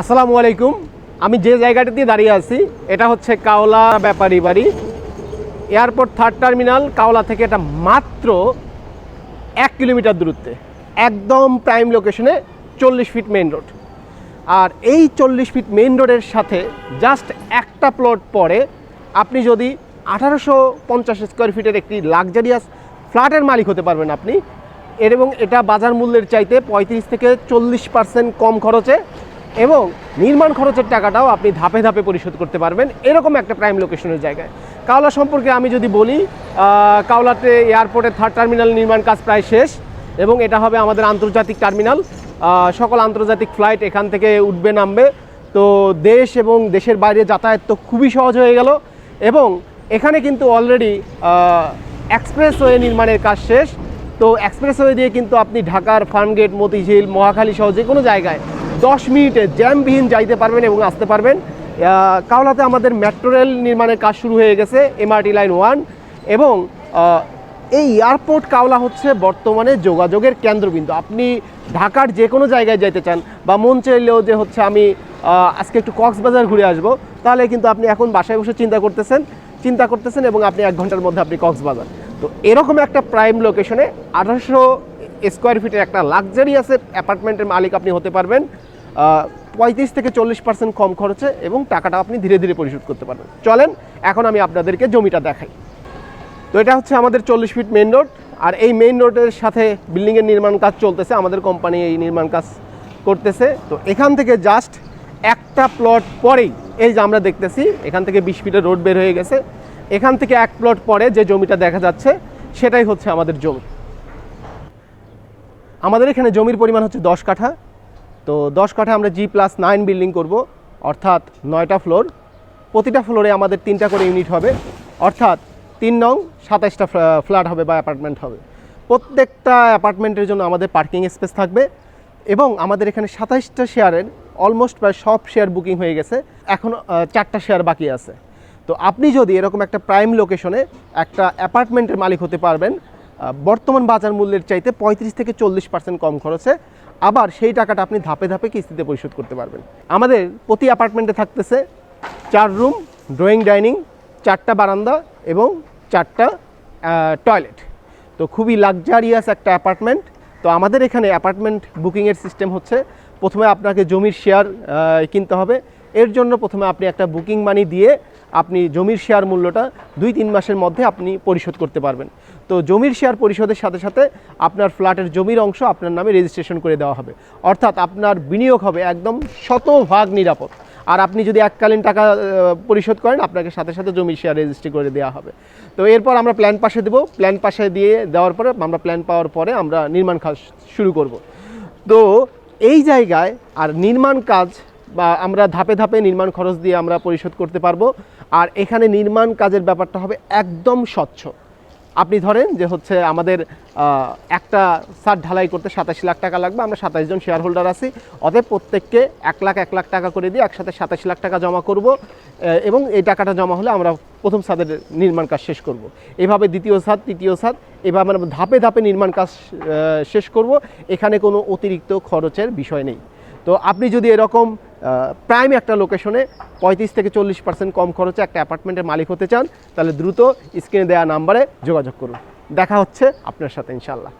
আসসালামু আলাইকুম। আমি যে জায়গাটাতে দাঁড়িয়ে আছি, এটা হচ্ছে কাওলা ব্যাপারী বাড়ি। এয়ারপোর্ট থার্ড টার্মিনাল, কাওলা থেকে এটা মাত্র এক কিলোমিটার দূরত্বে, একদম প্রাইম লোকেশনে চল্লিশ ফিট মেইন রোড। আর এই চল্লিশ ফিট মেইন রোডের সাথে জাস্ট একটা প্লট পরে আপনি যদি আঠারোশো পঞ্চাশ স্কোয়ার ফিটের একটি লাক্সারিয়াস ফ্ল্যাটের মালিক হতে পারবেন আপনি। এর এবং এটা বাজার মূল্যের চাইতে পঁয়ত্রিশ থেকে চল্লিশ পার্সেন্ট কম খরচে এবং নির্মাণ খরচের টাকাটাও আপনি ধাপে ধাপে পরিশোধ করতে পারবেন এরকম একটা প্রাইম লোকেশনের জায়গায়। কাওলা সম্পর্কে আমি যদি বলি কাওলাতে এয়ারপোর্টের থার্ড টার্মিনাল নির্মাণ কাজ প্রায় শেষ এবং এটা হবে আমাদের আন্তর্জাতিক টার্মিনাল সকল আন্তর্জাতিক ফ্লাইট এখান থেকে উঠবে, নামবে। তো দেশ এবং দেশের বাইরে যাতায়াত তো খুবই সহজ হয়ে গেল এবং এখানে কিন্তু অলরেডি এক্সপ্রেসওয়ে নির্মাণের কাজ শেষ। তো এক্সপ্রেসওয়ে দিয়ে কিন্তু আপনি ঢাকার ফার্মগেট মতিঝিল, মহাখালী সহ যে কোনো জায়গায় দশ মিনিটে জ্যামবিহীন যাইতে পারবেন এবং আসতে পারবেন। কাওলাতে আমাদের মেট্রো রেল নির্মাণের কাজ শুরু হয়ে গেছে এমআরটি লাইন ওয়ান এবং এই এয়ারপোর্ট কাওলা হচ্ছে বর্তমানে যোগাযোগের কেন্দ্রবিন্দু। আপনি ঢাকার যে কোনো জায়গায় যাইতে চান বা মন চাইলেও যে হচ্ছে আমি আজকে একটু কক্সবাজার ঘুরে আসব, তাহলে কিন্তু আপনি এখন বাসায় বসে চিন্তা করতেছেন চিন্তা করতেছেন এবং আপনি এক ঘণ্টার মধ্যে আপনি কক্সবাজার। তো এরকম একটা প্রাইম লোকেশনে আঠারোশো স্কোয়ার ফিটের একটা লাক্সারিয়াসের অ্যাপার্টমেন্টের মালিক আপনি হতে পারবেন। পঁয়ত্রিশ থেকে চল্লিশ পার্সেন্ট কম খরচে এবং টাকাটা আপনি ধীরে ধীরে পরিশোধ করতে পারবেন। চলেন, এখন আমি আপনাদেরকে জমিটা দেখাই। তো এটা হচ্ছে আমাদের চল্লিশ ফিট মেইন রোড আর এই মেইন রোডের সাথে বিল্ডিংয়ের নির্মাণ কাজ চলতেছে, আমাদের কোম্পানি এই নির্মাণ কাজ করতেছে। তো এখান থেকে জাস্ট একটা প্লট পরেই, এই যে আমরা দেখতেছি, এখান থেকে বিশ ফিটের রোড বের হয়ে গেছে। এখান থেকে এক প্লট পরে যে জমিটা দেখা যাচ্ছে, সেটাই হচ্ছে আমাদের জমি। আমাদের এখানে জমির পরিমাণ হচ্ছে দশ কাঠা। তো দশ কাঠা আমরা জি প্লাস নাইন বিল্ডিং করব, অর্থাৎ নয়টা ফ্লোর প্রতিটা ফ্লোরে আমাদের তিনটা করে ইউনিট হবে, অর্থাৎ তিন নং সাতাইশটা ফ্ল্যাট হবে বা অ্যাপার্টমেন্ট হবে। প্রত্যেকটা অ্যাপার্টমেন্টের জন্য আমাদের পার্কিং স্পেস থাকবে এবং আমাদের এখানে সাতাইশটা শেয়ারের অলমোস্ট প্রায় সব শেয়ার বুকিং হয়ে গেছে। এখন চারটা শেয়ার বাকি আছে। তো আপনি যদি এরকম একটা প্রাইম লোকেশনে একটা অ্যাপার্টমেন্টের মালিক হতে পারবেন বর্তমান বাজার মূল্যের চাইতে পঁয়ত্রিশ থেকে চল্লিশ পার্সেন্ট কম খরচে আবার সেই টাকাটা আপনি ধাপে ধাপে কিস্তিতে পরিশোধ করতে পারবেন। আমাদের প্রতি অ্যাপার্টমেন্টে থাকতেছে চার রুম ড্রয়িং ডাইনিং চারটা বারান্দা এবং চারটা টয়লেট তো খুবই লাক্সারিয়াস একটা অ্যাপার্টমেন্ট তো আমাদের এখানে অ্যাপার্টমেন্ট বুকিংয়ের সিস্টেম হচ্ছে, প্রথমে আপনাকে জমির শেয়ার কিনতে হবে। এর জন্য প্রথমে আপনি একটা বুকিং মানি দিয়ে আপনি জমির শেয়ার মূল্যটা দুই তিন মাসের মধ্যে আপনি পরিশোধ করতে পারবেন। তো জমির শেয়ার পরিশোধের সাথে সাথে আপনার ফ্ল্যাটের জমির অংশ আপনার নামে রেজিস্ট্রেশন করে দেওয়া হবে। অর্থাৎ আপনার বিনিয়োগ হবে একদম শতভাগ নিরাপদ। আর আপনি যদি এককালীন টাকা পরিশোধ করেন, আপনাকে সাথে সাথে জমির শেয়ার রেজিস্ট্রি করে দেওয়া হবে। তো এরপর আমরা প্ল্যান পাশে দেবো। প্ল্যান পাশে দিয়ে দেওয়ার পরে, আমরা প্ল্যান পাওয়ার পরে আমরা নির্মাণ কাজ শুরু করব। তো এই জায়গায় আর নির্মাণ কাজ বা আমরা ধাপে ধাপে নির্মাণ খরচ দিয়ে আমরা পরিশোধ করতে পারব। আর এখানে নির্মাণ কাজের ব্যাপারটা হবে একদম স্বচ্ছ। আপনি ধরেন যে হচ্ছে আমাদের একটা সার ঢালাই করতে সাতাশ লাখ টাকা লাগবে, আমরা সাতাশ জন শেয়ার হোল্ডার আছি, অতএব প্রত্যেককে এক লাখ এক লাখ টাকা করে দিয়ে একসাথে সাতাশ লাখ টাকা জমা করব এবং এই টাকাটা জমা হলে আমরা প্রথম ছাদের নির্মাণ কাজ শেষ করব। এভাবে দ্বিতীয় ছাদ তৃতীয় ছাদ এভাবে আমরা ধাপে ধাপে নির্মাণ কাজ শেষ করব। এখানে কোনো অতিরিক্ত খরচের বিষয় নেই। তো আপনি যদি এরকম প্রাইম একটা লোকেশনে পঁয়ত্রিশ থেকে চল্লিশ পার্সেন্ট কম খরচে একটা অ্যাপার্টমেন্টের মালিক হতে চান, তাহলে দ্রুত স্ক্রিনে দেওয়া নাম্বারে যোগাযোগ করুন। দেখা হচ্ছে আপনার সাথে ইনশাল্লাহ